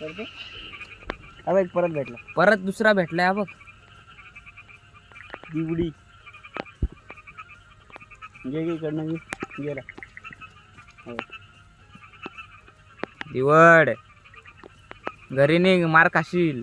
करतो. हा बघ परत भेटला. परत दुसरा भेटलाय हा बघ. दिवडी. घे इकडनं गेला. दिवड. घरी निघ मार खाशील.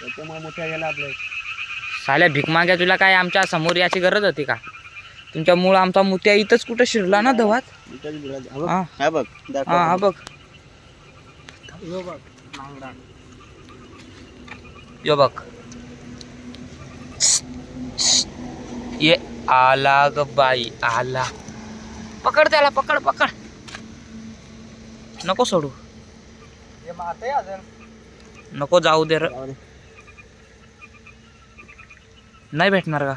त्याच्यामुळे मोठ्या गेला आपल्या. साल्या भीक माग्या तुला काय आमच्यासमोर याची गरज होती का? तुमच्यामुळं आमचा मुत्या इथंच कुठं शिरला ना धवात. हा. बघ. हा बघ. हा हा हो यो बघ ये आला ग बाई आला. पकड त्याला पकड पकड. नको सोडू. नको जाऊ दे र. नाही भेटणार का?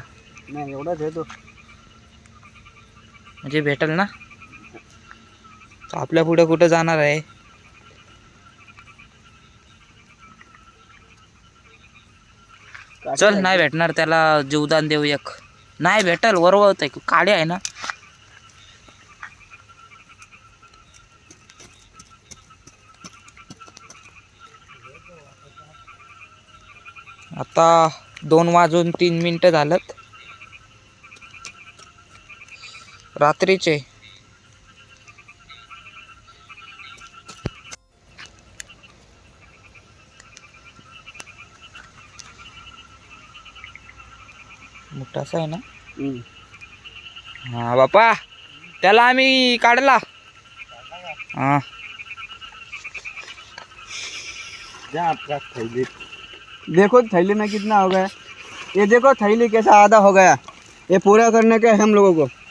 नाही एवढाच आहे तो. म्हणजे भेटेल ना? तो आपल्या पुढे कुठे जाणार आहे? चल नाही भेटणार त्याला जीवदान देऊ एक. नाही भेटल वरवत आहे काळे आहे ना? आता दोन वाजून तीन मिनिटं झालं रात्रीचे मोठासा आहे ना? हम्म. हा बापा त्याला आम्ही काढला. हा. थैली. देखो थैली में कितना हो गया। ये देखो थैली कैसा आधा हो गया। ये पूरा करने के हम लोगों को।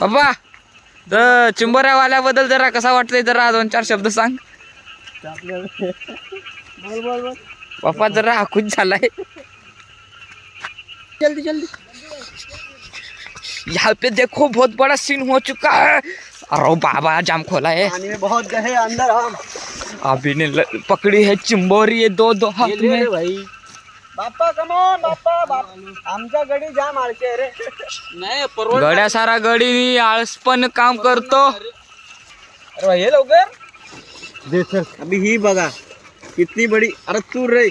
बाबा द चिंबोऱ्यावाल्याबद्दल जरा कसा वाटतंय जरा दोन चार शब्द सांग. बोल बोल बोल बापा जरा आखूच झालाय. जल्दी जल्दी. यहाँ पे देखो बहुत बड़ा सीन हो चुका है। अरे बाबा जाम खोला है। पानी में बहुत गए अंदर हम अभी ने पकड़ी है चिंबोरी ये दो दो हाथ में। भाई। बाप्पा कमॉन बाप्पा बाप आमच्या गडी जाम आळचे रे. नाही गड्या सारा गडी आळसपण काम करतो. अरे भाई ये लवकर. देख अभी ही बघा कितनी बड़ी अरे तू रे.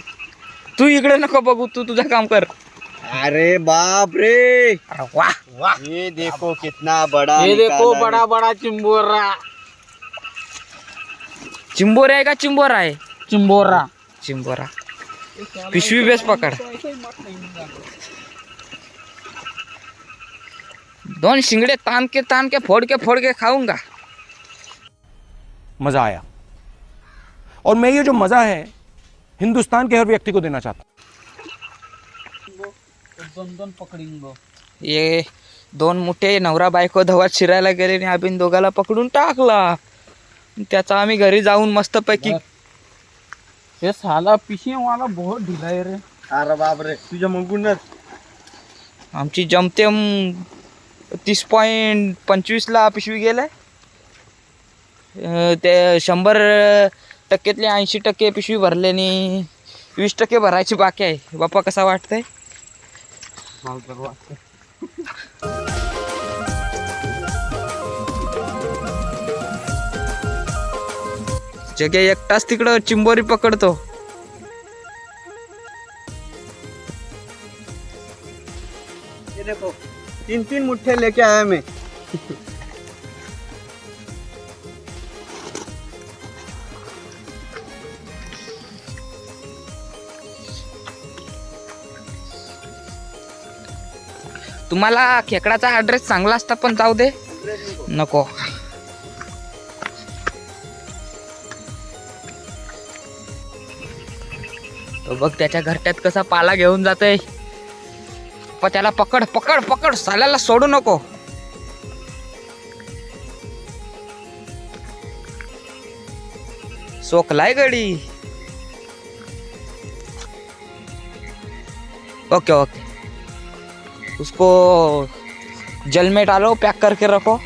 तू इकडे नको बघू तू तुझं काम कर. अरे बाप रे. अरे वाह ये देखो कितना बड़ा ये देखो निकाला बड़ा बड़ा चिंबोरा. चिंबोरा आहे का चिंबोरा आहे? चिंबोरा. चिंबोरा. पिशवी बेस पकड. दोन शिंगडे तान के तान के फोड़ के फोड़ के खाऊंगा मज़ा आया. और मैं ये जो मज़ा है हिंदुस्तान के हर व्यक्ति को देना चाहता हूं। ये दोन मोठे नवरा बायको धवात शिरायला गेले आणि आम्ही दोघाला पकडून टाकला. त्याचा आम्ही घरी जाऊन मस्तपैकी हे साला पिशी वाला बहुत ढिला आहे रे. अरे बाप रे तुझ्या मुंगूनच आमची जमतेम तीस पॉईंट पंचवीसला पिशवी गेलाय. अं, ते शंभर टक्क्यातले ऐंशी टक्के पिशवी भरले आणि वीस टक्के भरायची बाकी आहे. बाप्पा कसा वाटतंय. जगे एकटाच तिकडं चिंबोरी पकडतो. ये देखो तीन तीन मुठ्ठे लेके आया मैं. तुम्हाला खेकडाचा ॲड्रेस चांगला असता पण जाऊ दे. नको. तो बघ त्याच्या घरट्यात कसा पाला घेऊन जातोय. पण त्याला पकड पकड पकड. साल्याला सोडू नको. सोकलाय गडी. Okay okay. उसको जलमेट आलो डालो पैक करके रखो.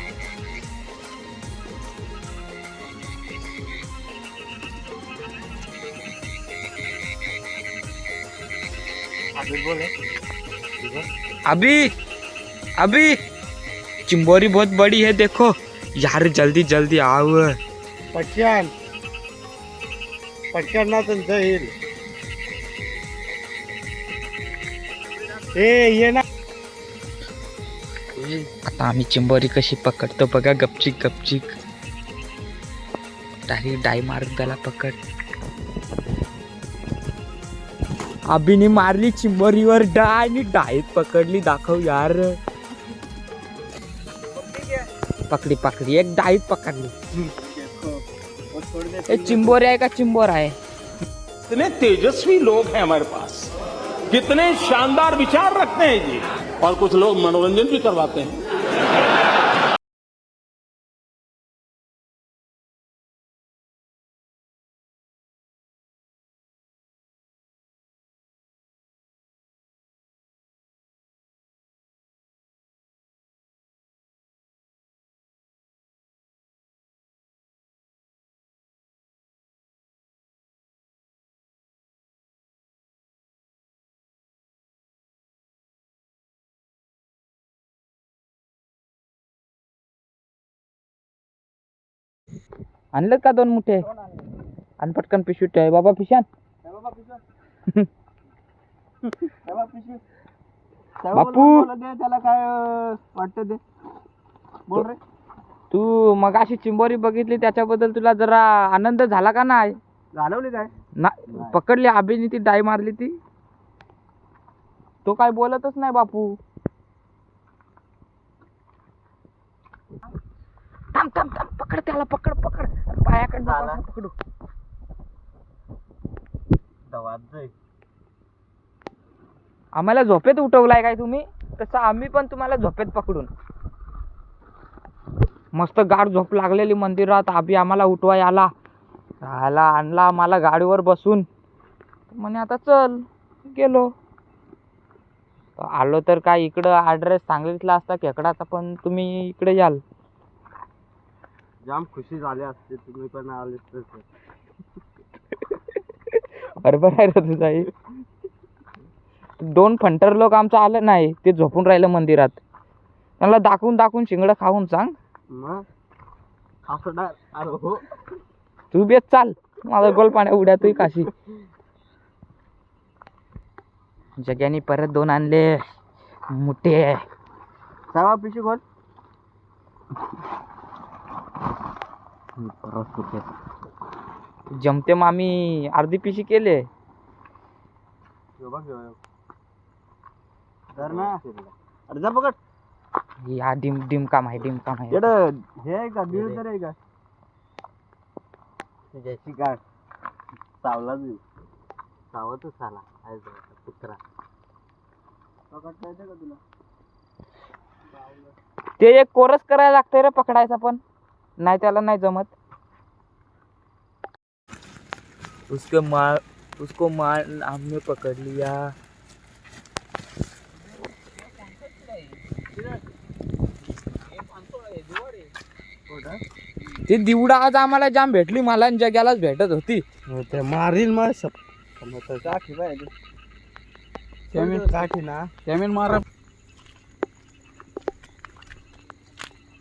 अभी अभी। चिंबोरी बहुत बड़ी है देखो। यार जल्दी जल्दी आव पटक्यान पटक्यान ना त्यांचं येईल ए ये ना आता आम्ही चिंबोरी कशी पकडतो बघा गपचिक गपचिक. डायरेक्ट डाय मारून त्याला पकड. अभिने मारली चिंबोरीवर डा आणि डायत पकडली. दाखव यार. पकडी पकडी. एक डायत पकडली. चिंबोर चिंबोरी आहे का चिंबोर आहे? कितने तेजस्वी लोग हैं हमारे पास। कितने शानदार विचार रखते हैं जी और कुछ लोग मनोरंजन भी करवाते हैं। आणलं का दोन मुठे? आणि पटकन पिशवी ठेव. बाबा पिशान बापू. त्याला काय वाटतं ते. बोल रे. तू मग अशी चिंबोरी बघितली त्याच्याबद्दल तुला जरा आनंद झाला का नाही? घालवली काय? ना पकडली अभिनी ती डाय मारली ती. तो काय बोलतच नाही बापू. थांब थांब थांब. पकड त्याला पकड पकड. पायाकडनं झाला. पकडू. आम्हाला झोपेत उठवलाय काय तुम्ही? तसं आम्ही पण तुम्हाला झोपेत पकडून. मस्त गाड झोप लागलेली मंदिरात. आभी आम्हाला उठवाय आला आला आणला आम्हाला गाडीवर बसून. म्हणे आता चल. गेलो. आलो तर काय इकडं ॲड्रेस सांगितला असता खेकडाचा पण तुम्ही इकडे याल. जाम खुशी झाली असते तुम्ही पण आले तर बरोबर आहे रे तुझा हे. दोन फंटर लोक आमचं आलं नाही ते झोपून राहिलं मंदिरात. त्यांना दाखवून दाखवून शिंगडं खाऊन सांग. मग? अरे हो. तू बेच चाल. माझा गोल पाण्या उड्या तू काशी. जग्याने परत दोन आणले. मोठे. सावा पिशवी खोल. जमते मग आम्ही अर्धी पिशी केले. अरे जा पकड या डिम डिम काम आहे डिम काम आहे. एवढं हे आहे का दीड तर आहे का त्याची गाठ सावला मी सावतच आला आहे कुत्रा पकडता येते का तुला ते एक कोरस करायला लागतंय रे पकडायचा पण. नाही त्याला नाही जमत. उसके मार उसको मार हमने पकड़ लिया. ती दिवडा आज आम्हाला जाम भेटली मला आणि जग्यालाच भेटत होती. ते मारील मग काठी पाहिजे जमीन काठी ना. जमीन मारा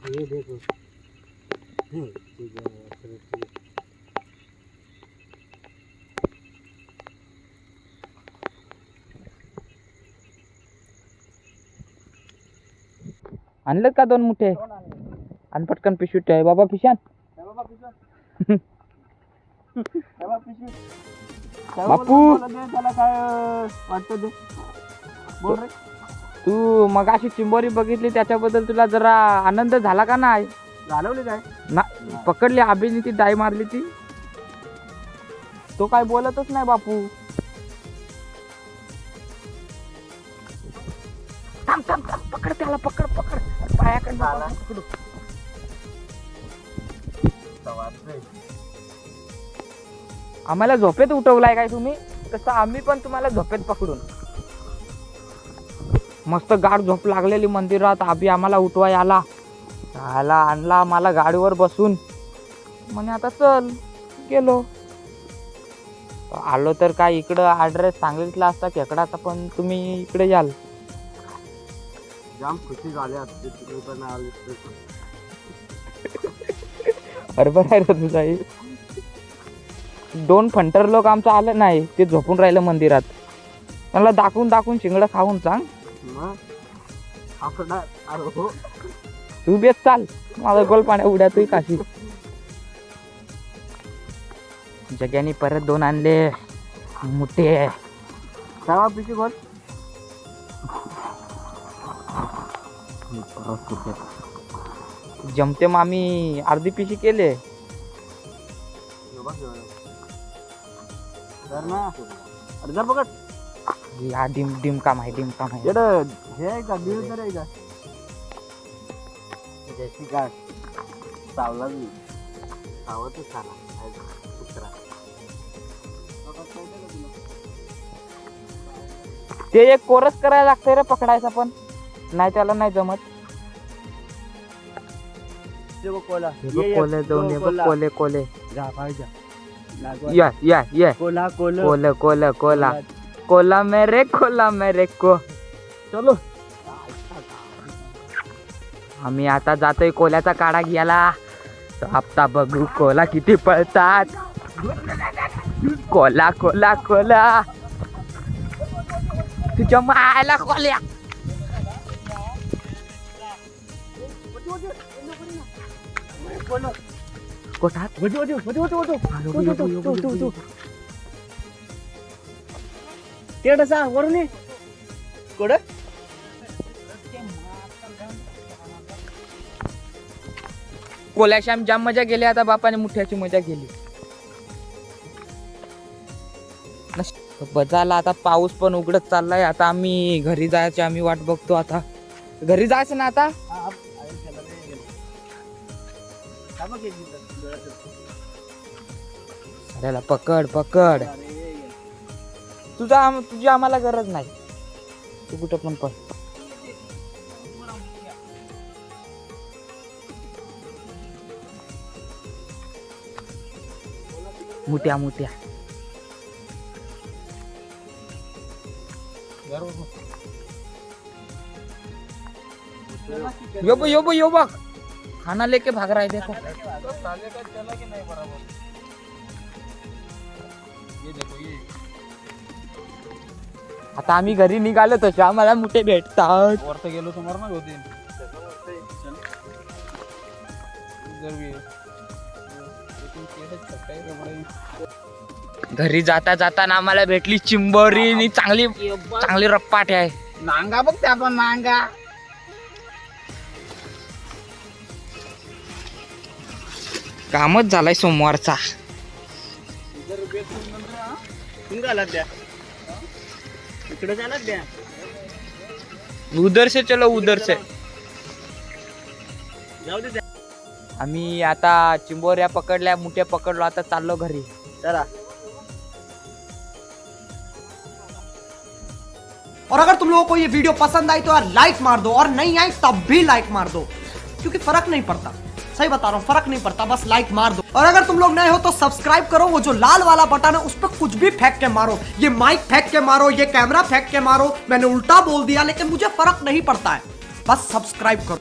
ये देखो हम्म, ठीक है, चलो, ठीक है. आणलं का दोन मुठे? आणि पटकन पिशवी ठेव. बाबा पिशान बापू. त्याला काय वाटतं तू मग अशी चिंबोरी बघितली त्याच्याबद्दल तुला जरा आनंद झाला का नाही? घालवली काय? ना पकडली अभिनी ती डाय मारली ती. तो काय बोलतच नाही बापू. थांब थांब थांब पकड त्याला पकड पकड. पायाकडनं पकडू आम्हाला झोपेत उठवलाय काय तुम्ही? तसं आम्ही पण तुम्हाला झोपेत पकडून. मस्त गाड झोप लागलेली मंदिरात. आभी आम्हाला उठवाय आला. आला आणला आम्हाला गाडीवर बसून. म्हणे आता चल. गेलो. आलो तर काय इकडं ॲड्रेस सांगितला असता खेकडाचा पण तुम्ही इकडे याल. जाम खुशी झाली असते तुम्ही पण आले बरोबर आहे रे तुझा हे. दोन फंटर लोक आमचं आलं नाही ते झोपून राहिलं मंदिरात. मला दाखवून दाखवून शिंगडं खाऊन सांग. मग? अरे हो. तू बेस चाल. माझा गोल पाण्या उड्या तू काशी. जग्याने परत दोन आणले. मोठे. पिशी खोल जमते मग आम्ही अर्धी पिशी केले. धर ना. अरे धर पकड. हा डिम डिम काम आहे डिम काम आहे. हे आहे का? जैसी का सावला मी. सावतच खाना कुत्रा ते एक कोरस करायला लागतंय रे पकडायचा पण. नाही त्याला नाही जमत. देखो कोला. हे बघ कोले जाऊन हे बघ कोले. कोले जा भाई जा. लागवा. या या या. कोला. कोला कोला कोला. कोला. कोला मेरे कोला मेरे को. चलो. आम्ही आता जातोय कोल्याचा काढा घ्यायला. तर हप्ता बघू कोला किती पळतात. कोला कोला कोला. तुझ्या मायला कोल्या. कोठात तेड आम्ही जाम मजा गेली आता बापाने मुठ्याची मजा गेली झाला आता पाऊस पण उघडत चाललाय. आता आम्ही घरी जायची आम्ही वाट बघतो आता. घरी जायचं ना आता? अरे पकड पकड. तुझा तुझी आम्हाला गरज नाही. तू कुठं पण पण मुट्या मुट्या. यो बो यो बघ खाना लेके भाग रहा है देखो. आता आम्ही घरी निघालो तसे आम्हाला मुठे भेटतात. वरती गेलो तर मरणार होते. घरी जाता जाताना आम्हाला भेटली चिंबोरी. आणि चांगली चांगली रप्पाट आहे. नांगा बघ त्या पण नांगा. कामच झालाय सोमवारचा. उधर से चलो उधर से जाऊ दे आम्ही आता चिंबोऱ्या पकडल्या, मुठ्या पकडलो, आता चाललो घरी. चला. और अगर तुम लोगों को ये वीडियो पसंद आई तो यार लाइक मार दो, और नहीं आई तब भी लाइक मार दो, क्योंकि फ़र्क नहीं पड़ता। सही बता रहा हूँ, फ़र्क नहीं पड़ता, बस लाइक मार दो। और अगर तुम लोग नए हो तो सब्सक्राइब करो, वो जो लाल वाला बटन है, उस पर कुछ भी फेंक के मारो। ये माइक फेंक के मारो, ये कैमरा फेंक के मारो, मैंने उल्टा बोल दिया, लेकिन मुझे फ़र्क नहीं पड़ता है। बस सब्सक्राइब करो।